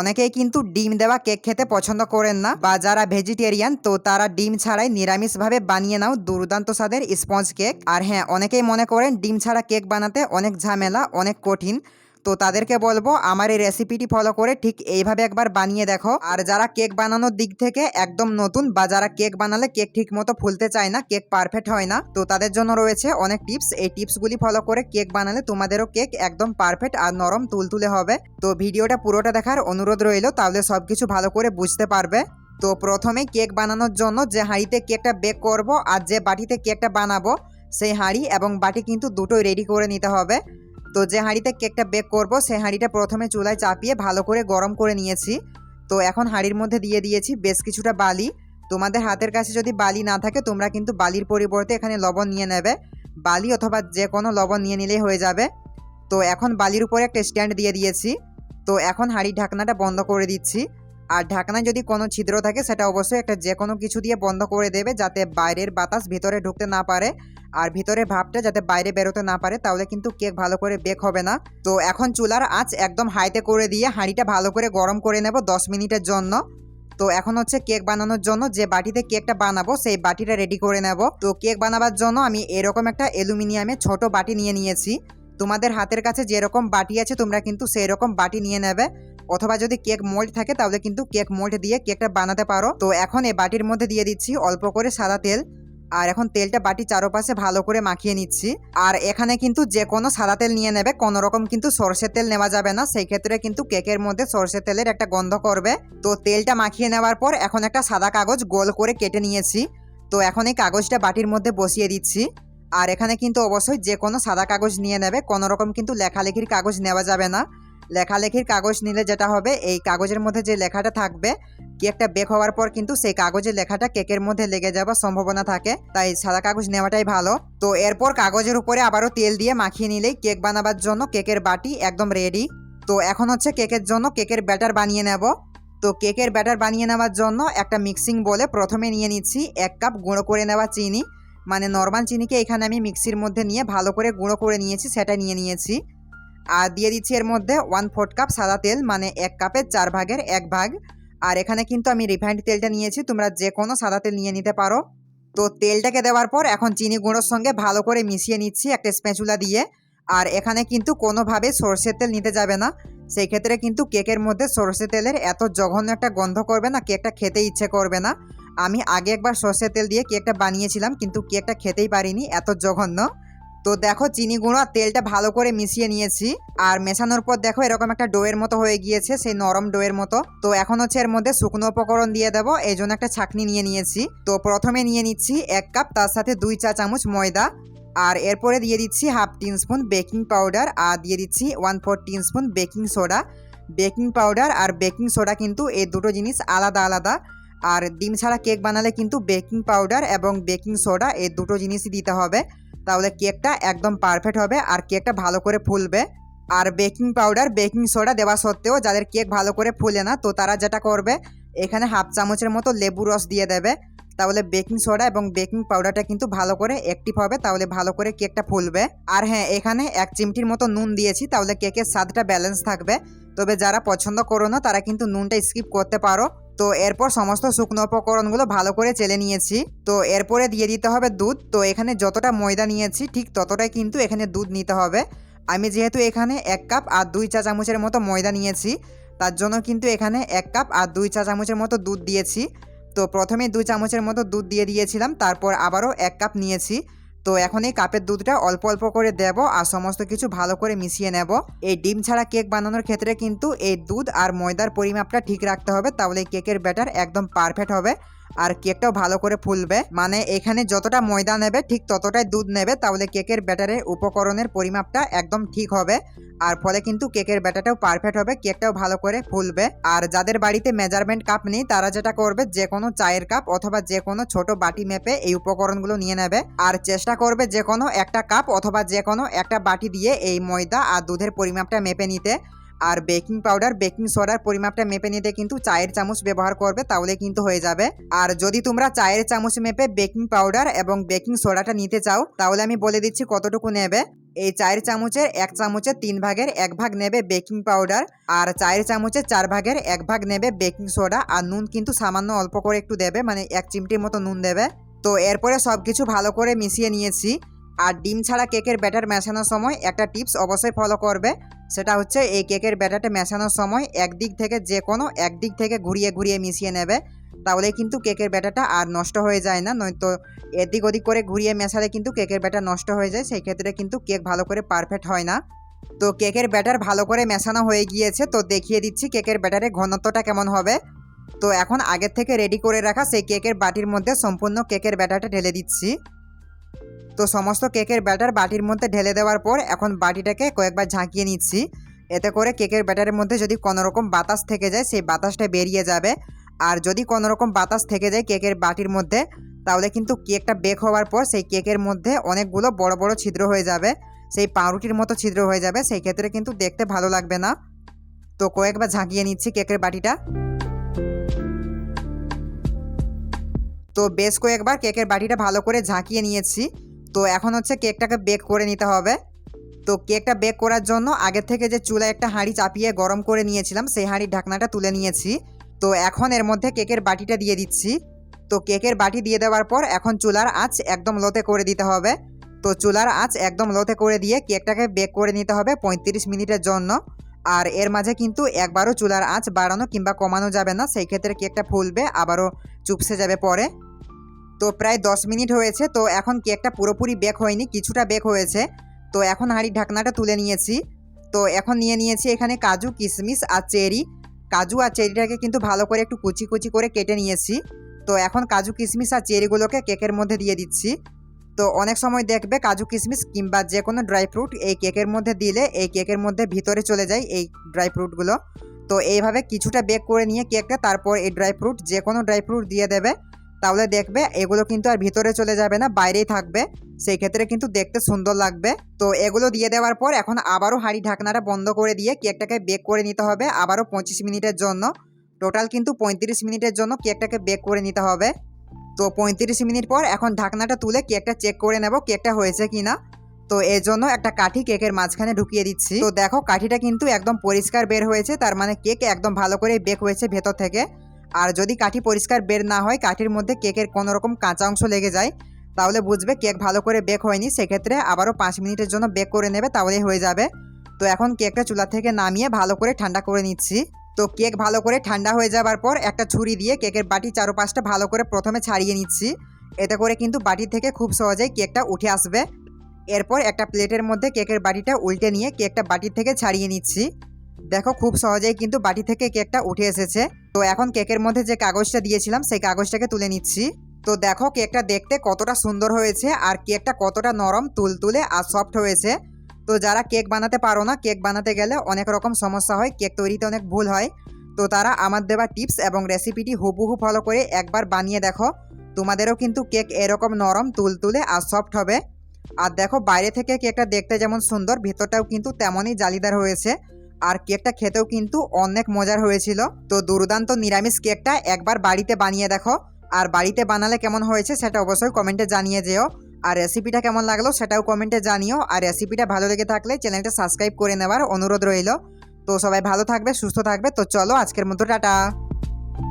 অনেকেই কিন্তু ডিম দেওয়া কেক খেতে পছন্দ করেন না, বা যারা ভেজিটেরিয়ান তো তারা ডিম ছাড়াই নিরামিষভাবে বানিয়ে নাও দুর্দান্ত স্বাদের স্পঞ্জ কেক আর হ্যাঁ অনেকেই মনে করেন ডিম ছাড়া কেক বানাতে অনেক ঝামেলা, অনেক কঠিন। তো তাদেরকে বলব আমার এই রেসিপিটি ফলো করে ঠিক এইভাবে একবার বানিয়ে দেখো। আর যারা কেক বানানোর দিক থেকে একদম নতুন বা যারা কেক বানালে কেক ঠিক মতো ফুলতে চায় না কেক পারফেক্ট হয় না, তো তাদের জন্য রয়েছে অনেক টিপস এই টিপসগুলি ফলো করে কেক বানালে তোমাদেরও কেক একদম পারফেক্ট আর নরম তুলতুলে হবে। তো ভিডিওটা পুরোটা দেখার অনুরোধ রইল, তাহলে সবকিছু ভালো করে বুঝতে পারবে। তো প্রথমে কেক বানানোর জন্য যে হাঁড়িতে কেকটা বেক করব আর যে বাটিতে কেকটা বানাবো, সেই হাঁড়ি এবং বাটি কিন্তু দুটোই রেডি করে নিতে হবে। তো যে হাঁড়িতে কেকটা বেক করব সেই হাঁড়িটা প্রথমে চুলায় চাপিয়ে ভালো করে গরম করে নিয়েছি। তো এখন হাঁড়ির মধ্যে দিয়ে দিয়েছি বেশ কিছুটা বালি। তোমাদের হাতের কাছে যদি বালি না থাকে, তোমরা কিন্তু বালির পরিবর্তে এখানে লবণ নিয়ে নেবে। বালি অথবা যে কোনো লবণ নিয়ে নিলেই হয়ে যাবে। তো এখন বালির উপরে একটা স্ট্যান্ড দিয়ে দিয়েছি। তো এখন হাঁড়ির ঢাকনাটা বন্ধ করে দিচ্ছি। আর ঢাকনায় যদি কোনো ছিদ্র থাকে, সেটা অবশ্যই একটা যে কোনো কিছু দিয়ে বন্ধ করে দেবে যাতে বাইরের বাতাস ভিতরে ঢুকতে না পারে। আর ভিতরে ভাবটা যাতে বাইরে বেরোতে না পারে, তাহলে কিন্তু কেক ভালো করে বেক হবে না। তো এখন চুলার আঁচ একদম হাইতে করে দিয়ে হাঁড়িটা ভালো করে গরম করে নেব দশ মিনিটের জন্য। তো এখন হচ্ছে কেক বানানোর জন্য যে বাটিতে কেকটা বানাবো, সেই বাটিটা রেডি করে নেব। তো কেক বানাবার জন্য আমি এরকম একটা অ্যালুমিনিয়ামে ছোট বাটি নিয়ে নিয়েছি। তোমাদের হাতের কাছে যেরকম বাটি আছে, তোমরা কিন্তু সেই রকম বাটি নিয়ে নেবে। অথবা যদি কেক মোল্ড থাকে, তাহলে কিন্তু কেক মোল্ড দিয়ে কেকটা বানাতে পারো। তো এখন এই বাটির মধ্যে দিয়ে দিচ্ছি অল্প করে সাদা তেল। আর এখন তেলটা বাটি চারপাশে ভালো করে মাখিয়ে নিচ্ছি। আর এখানে কিন্তু যে কোনো সাদা তেল নিয়ে নেবে, কোনো রকম কিন্তু সর্ষের তেল নেওয়া যাবে না। সেই ক্ষেত্রে কিন্তু কেকের মধ্যে সর্ষের তেলের একটা গন্ধ করবে। তো তেলটা মাখিয়ে নেওয়ার পর এখন একটা সাদা কাগজ গোল করে কেটে নিয়েছি। তো এখন এই কাগজটা বাটির মধ্যে বসিয়ে দিচ্ছি। আর এখানে কিন্তু অবশ্যই যে কোনো সাদা কাগজ নিয়ে নেবে, কোনো রকম কিন্তু লেখালেখির কাগজ নেওয়া যাবে না। লেখালেখির কাগজ নিলে যেটা হবে, এই কাগজের মধ্যে যে লেখাটা থাকবে কেকটা বেক হওয়ার পর কিন্তু সেই কাগজের লেখাটা কেকের মধ্যে লেগে যাওয়ার সম্ভাবনা থাকে। তাই সাদা কাগজ নেওয়াটাই ভালো। তো এরপর কাগজের উপরে আবারও তেল দিয়ে মাখিয়ে নিলেই কেক বানাবার জন্য কেকের বাটি একদম রেডি তো এখন হচ্ছে কেকের জন্য কেকের ব্যাটার বানিয়ে নেব। তো কেকের ব্যাটার বানিয়ে নেওয়ার জন্য একটা মিক্সিং বলে প্রথমে নিয়ে নিচ্ছি এক কাপ গুঁড়ো করে নেওয়া চিনি। মানে নর্মাল চিনিকে এখানে আমি মিক্সির মধ্যে নিয়ে ভালো করে গুঁড়ো করে নিয়েছি সেটা নিয়ে নিয়েছি। আর দিয়ে দিচ্ছি এর মধ্যে ওয়ান ফোর্থ কাপ সাদা তেল মানে এক কাপের চার ভাগের এক ভাগ। আর এখানে কিন্তু আমি রিফাইন্ড তেলটা নিয়েছি, তোমরা যে কোনো সাদা তেল নিয়ে নিতে পারো। তো তেলটাকে দেওয়ার পর এখন চিনি গুঁড়োর সঙ্গে ভালো করে মিশিয়ে নিচ্ছি একটা স্প্যাচুলা দিয়ে। আর এখানে কিন্তু কোনোভাবে সর্ষের তেল নিতে যাবে না। সেই ক্ষেত্রে কিন্তু কেকের মধ্যে সর্ষে তেলের এত জঘন্য একটা গন্ধ করবে না, কেকটা খেতে ইচ্ছে করবে না। আমি আগে একবার সর্ষের তেল দিয়ে কেকটা বানিয়েছিলাম, কিন্তু কেকটা খেতেই পারিনি, এত জঘন্য। তো দেখো চিনি গুঁড়ো আর তেলটা ভালো করে মিশিয়ে নিয়েছি। আর মেশানোর পর দেখো এরকম একটা ডোয়ের মতো হয়ে গিয়েছে, সেই নরম ডোয়ের মতো। তো এখন হচ্ছে এর মধ্যে শুকনো উপকরণ দিয়ে দেবো, এই জন্য একটা ছাকনি নিয়ে নিয়েছি। তো প্রথমে নিয়ে নিচ্ছি এক কাপ, তার সাথে দুই চা চামচ ময়দা। আর এরপরে দিয়ে দিচ্ছি half teaspoon baking powder, আর দিয়ে দিচ্ছি one four teaspoon baking soda. Baking powder আর বেকিং সোডা কিন্তু এই দুটো জিনিস আলাদা আলাদা। আর ডিম ছাড়া কেক বানালে কিন্তু বেকিং পাউডার এবং বেকিং সোডা এই দুটো জিনিসই দিতে হবে। তাহলে কেকটা একদম পারফেক্ট হবে আর কেকটা ভালো করে ফুলবে। আর বেকিং পাউডার বেকিং সোডা দেওয়া সত্ত্বেও যাদের কেক ভালো করে ফুলে না, তো তারা যেটা করবে, এখানে হাফ চামচের মতো লেবু রস দিয়ে দেবে। তাহলে বেকিং সোডা এবং বেকিং পাউডারটা কিন্তু ভালো করে অ্যাক্টিভ হবে, তাহলে ভালো করে কেকটা ফুলবে। আর হ্যাঁ এখানে এক চিমটির মতো নুন দিয়েছি, তাহলে কেকের স্বাদটা ব্যালেন্স থাকবে। তবে যারা পছন্দ করো না, তারা কিন্তু নুনটা স্কিপ করতে পারো। তো এরপর সমস্ত শুকনো উপকরণগুলো ভালো করে চেলে নিয়েছি। তো এরপরে দিয়ে দিতে হবে দুধ। তো এখানে যতটা ময়দা নিয়েছি, ঠিক ততটাই কিন্তু এখানে দুধ নিতে হবে। আমি যেহেতু এখানে এক কাপ আর দুই চা চামচের মতো ময়দা নিয়েছি, তার জন্য কিন্তু এখানে এক কাপ আর দুই চা চামচের মতো দুধ দিয়েছি। তো প্রথমে দুই চামচের মতো দুধ দিয়ে দিয়েছিলাম, তারপর আবারও এক কাপ নিয়েছি। তো এখন এই কাপের দুধটা অল্প অল্প করে দেব আর সমস্ত কিছু ভালো করে মিশিয়ে নেব। এই ডিম ছাড়া কেক বানানোর ক্ষেত্রে কিন্তু এই দুধ আর ময়দার পরিমাপটা ঠিক রাখতে হবে, তাহলে কেকের ব্যাটার একদম পারফেক্ট হবে। আর কেকটাও ভালো করে ফুলবে। মানে এখানে যতটা ময়দা নেবে, ঠিক ততটাই দুধ নেবে, তাহলে কেকের ব্যাটারের উপকরণের পরিমাপটা একদম ঠিক হবে। আর ফলে কিন্তু কেকের ব্যাটারটাও পারফেক্ট হবে, কেকটাও ভালো করে ফুলবে। আর যাদের বাড়িতে মেজারমেন্ট কাপ নেই, তারা যেটা করবে যে কোনো চায়ের কাপ অথবা যে কোনো ছোট বাটি মেপে এই উপকরণগুলো নিয়ে নেবে। আর চেষ্টা করবে যে কোনো একটা কাপ অথবা যে কোনো একটা বাটি দিয়ে এই ময়দা আর দুধের পরিমাপটা মেপে নিতে। আর বেকিং পাউডার বেকিং সোডার পরিমাপটা মেপে নিতে কিন্তু চায়ের চামচ ব্যবহার করবে, তাহলে কিন্তু হয়ে যাবে। আর যদি তোমরা চায়ের চামচ মেপে বেকিং পাউডার এবং বেকিং সোডাটা নিতে চাও, তাহলে আমি বলে দিচ্ছি কতটুকু নেবে। এই চায়ের চামচের এক চামচের তিন ভাগের এক ভাগ নেবে বেকিং পাউডার আর চায়ের চামচের চার ভাগের এক ভাগ নেবে বেকিং সোডা আর নুন কিন্তু সামান্য অল্প করে একটু দেবে মানে এক চিমটির মতো নুন দেবে। তো এরপরে সব কিছু ভালো করে মিশিয়ে নিয়েছি। আর ডিম ছাড়া কেকের ব্যাটার মেশানোর সময় একটা টিপস অবশ্যই ফলো করবে। সেটা হচ্ছে এই কেকের ব্যাটারটা মেশানোর সময় একদিক থেকে যে কোনো একদিক থেকে ঘুরিয়ে ঘুরিয়ে মিশিয়ে নেবে, তাহলে কিন্তু কেকের ব্যাটারটা আর নষ্ট হয়ে যায় না। নয়তো এদিক ওদিক করে ঘুরিয়ে মেশালে কিন্তু কেকের ব্যাটার নষ্ট হয়ে যায়, সেই ক্ষেত্রে কিন্তু কেক ভালো করে পারফেক্ট হয় না। তো কেকের ব্যাটার ভালো করে মেশানো হয়ে গিয়েছে, তো দেখিয়ে দিচ্ছি কেকের ব্যাটারের ঘনত্বটা কেমন হবে। তো এখন আগের থেকে রেডি করে রাখা সেই কেকের বাটির মধ্যে সম্পূর্ণ কেকের ব্যাটারটা ঢেলে দিচ্ছি। তো সমস্ত কেকের ব্যাটার বাটির মধ্যে ঢেলে দেওয়ার পর এখন বাটিটাকে কয়েকবার ঝাঁকিয়ে নিচ্ছি। এতে করে কেকের ব্যাটারের মধ্যে যদি কোনো রকম বাতাস থেকে যায়, সেই বাতাসটা বেরিয়ে যাবে। আর যদি কোনো রকম বাতাস থেকে যায় কেকের বাটির মধ্যে, তাহলে কিন্তু কেকটা বেক হওয়ার পর সেই কেকের মধ্যে অনেকগুলো বড় বড় ছিদ্র হয়ে যাবে। সেই পাউরুটির মতো ছিদ্র হয়ে যাবে। সেই ক্ষেত্রে কিন্তু দেখতে ভালো লাগবে না। তো কয়েকবার ঝাঁকিয়ে নিচ্ছি কেকের বাটিটা। তো বেশ কয়েকবার কেকের বাটিটা ভালো করে ঝাঁকিয়ে নিয়েছি। তো এখন হচ্ছে কেকটাকে বেক করে নিতে হবে। তো কেকটা বেক করার জন্য আগে থেকে যে চুলায় একটা হাঁড়ি চাপিয়ে গরম করে নিয়েছিলাম, সেই হাঁড়ির ঢাকনাটা তুলে নিয়েছি। তো এখন এর মধ্যে কেকের বাটিটা দিয়ে দিচ্ছি। তো কেকের বাটি দিয়ে দেওয়ার পর এখন চুলার আঁচ একদম লোতে করে দিতে হবে। তো চুলার আঁচ একদম লোতে করে দিয়ে কেকটাকে বেক করে নিতে হবে পঁয়ত্রিশ মিনিটের জন্য। আর এর মাঝে কিন্তু একবারও চুলার আঁচ বাড়ানো কিংবা কমানো যাবে না, সেই ক্ষেত্রে কেকটা ফুলবে, আবারও চুপসে যাবে পরে। তো প্রায় দশ মিনিট হয়েছে, তো এখন কেকটা পুরোপুরি বেক হয়নি, কিছুটা বেক হয়েছে। তো এখন হাঁড়ির ঢাকনাটা তুলে নিয়েছি। তো এখন নিয়ে নিয়েছি এখানে কাজু, কিশমিশ আর চেরি। কাজু আর চেরিটাকে কিন্তু ভালো করে একটু কুচি কুচি করে কেটে নিয়েছি। তো এখন কাজু, কিশমিশ আর চেরিগুলোকে কেকের মধ্যে দিয়ে দিচ্ছি। তো অনেক সময় দেখবে কাজু, কিশমিশ কিংবা যে কোনো ড্রাই ফ্রুট এই কেকের মধ্যে দিলে এই কেকের মধ্যে ভিতরে চলে যায় এই ড্রাই ফ্রুটগুলো তো এইভাবে কিছুটা বেক করে নিয়ে কেকটা তারপর এই ড্রাই ফ্রুট যে কোনো ড্রাই ফ্রুট দিয়ে দেবে। তাহলে দেখবে এগুলো কিন্তু আর ভিতরে চলে যাবে না, বাইরেই থাকবে। সেই ক্ষেত্রে কিন্তু দেখতে সুন্দর লাগবে। তো এগুলো দিয়ে দেওয়ার পর এখন আবারও হাঁড়ি ঢাকনাটা বন্ধ করে দিয়ে কেকটাকে বেক করে নিতে হবে, আবারও পঁচিশ মিনিটের জন্য। টোটাল কিন্তু পঁয়ত্রিশ মিনিটের জন্য কেকটাকে বেক করে নিতে হবে। তো পঁয়ত্রিশ মিনিট পর এখন ঢাকনাটা তুলে কেকটা চেক করে নেব কেকটা হয়েছে কি না তো এর জন্য একটা কাঠি কেকের মাঝখানে ঢুকিয়ে দিচ্ছি। তো দেখো কাঠিটা কিন্তু একদম পরিষ্কার বের হয়েছে, তার মানে কেক একদম ভালো করে বেক হয়েছে ভেতর থেকে। আর যদি কাঠি পরিষ্কার বের না হয়, কাঠির মধ্যে কেকের কোনো রকম কাঁচা অংশ লেগে যায়, তাহলে বুঝবে কেক ভালো করে বেক হয়নি। সেক্ষেত্রে আবারও পাঁচ মিনিটের জন্য বেক করে নেবে, তাহলেই হয়ে যাবে। তো এখন কেকটা চুলা থেকে নামিয়ে ভালো করে ঠান্ডা করে নিচ্ছি। তো কেক ভালো করে ঠান্ডা হয়ে যাবার পর একটা ছুরি দিয়ে কেকের বাটি চারোপাশটা ভালো করে প্রথমে ছাড়িয়ে নিচ্ছি। এতে করে কিন্তু বাটি থেকে খুব সহজেই কেকটা উঠে আসবে। এরপর একটা প্লেটের মধ্যে কেকের বাটিটা উল্টে নিয়ে কেকটা বাটির থেকে ছাড়িয়ে নিচ্ছি। দেখো খুব সহজেই কিন্তু বাটি থেকে কেকটা উঠে এসেছে। তো এখন কেকের মধ্যে যে কাগজটা দিয়েছিলাম, সেই কাগজটাকে তুলে নিচ্ছি। তো দেখো কেকটা দেখতে কতটা সুন্দর হয়েছে আর কেকটা কতটা নরম, তুলতুলে আর সফট হয়েছে। তো যারা কেক বানাতে পারো না, কেক বানাতে গেলে অনেক রকম সমস্যা হয়, কেক তৈরিতে অনেক ভুল হয়। তো তারা আমার দেওয়া টিপস এবং রেসিপিটি হুবহু ফলো করে একবার বানিয়ে দেখো। তোমাদেরও কিন্তু কেক এরকম নরম, তুলতুলে আর সফট হবে। আর দেখো বাইরে থেকে কেকটা দেখতে যেমন সুন্দর, ভেতরটাও কিন্তু তেমনই জালিদার হয়েছে। আর কেকটা খেতেও কিন্তু অনেক মজার হয়েছিল। তো দুর্দান্ত নিরামিষ কেকটা একবার বাড়িতে বানিয়ে দেখো। আর বাড়িতে বানালে কেমন হয়েছে সেটা অবশ্যই কমেন্টে জানিয়ে যেও। আর রেসিপিটা কেমন লাগল সেটাও কমেন্টে জানিও। আর রেসিপিটা ভালো লেগে থাকলে চ্যানেলটা সাবস্ক্রাইব করে নেওয়ার অনুরোধ রইল। তো সবাই ভালো থাকবে, সুস্থ থাকবে। তো চলো আজকের মতো টাটা।